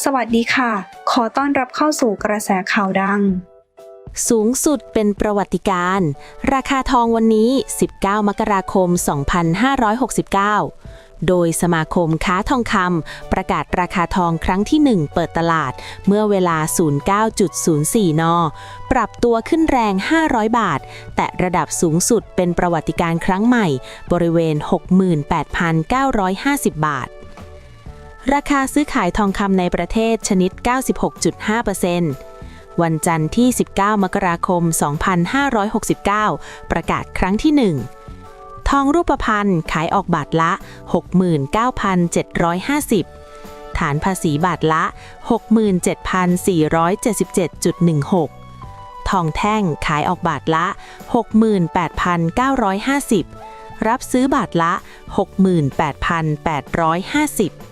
สวัสดีค่ะ ขอต้อนรับเข้าสู่กระแสข่าวดัง สูงสุดเป็นประวัติการ ราคาทองวันนี้ 19 มกราคม 2569 โดยสมาคมค้าทองคำประกาศราคาทองครั้งที่ 1 เปิดตลาด เมื่อเวลา 09.04 น ปรับตัวขึ้นแรง 500 บาท แต่ระดับสูงสุดเป็นประวัติการครั้งใหม่ บริเวณ 68,950 บาท ราคาซื้อขายทองคำในประเทศชนิด 96.5%วันจันทร์ที่ 19 มกราคม 2569 ประกาศครั้งที่ 1 ทองรูปพรรณขายออกบาทละ 69,750 ฐานภาษีบาทละ 67,477.16 ทองแท่งขายออกบาทละ 68,950รับซื้อบาทละ 68,850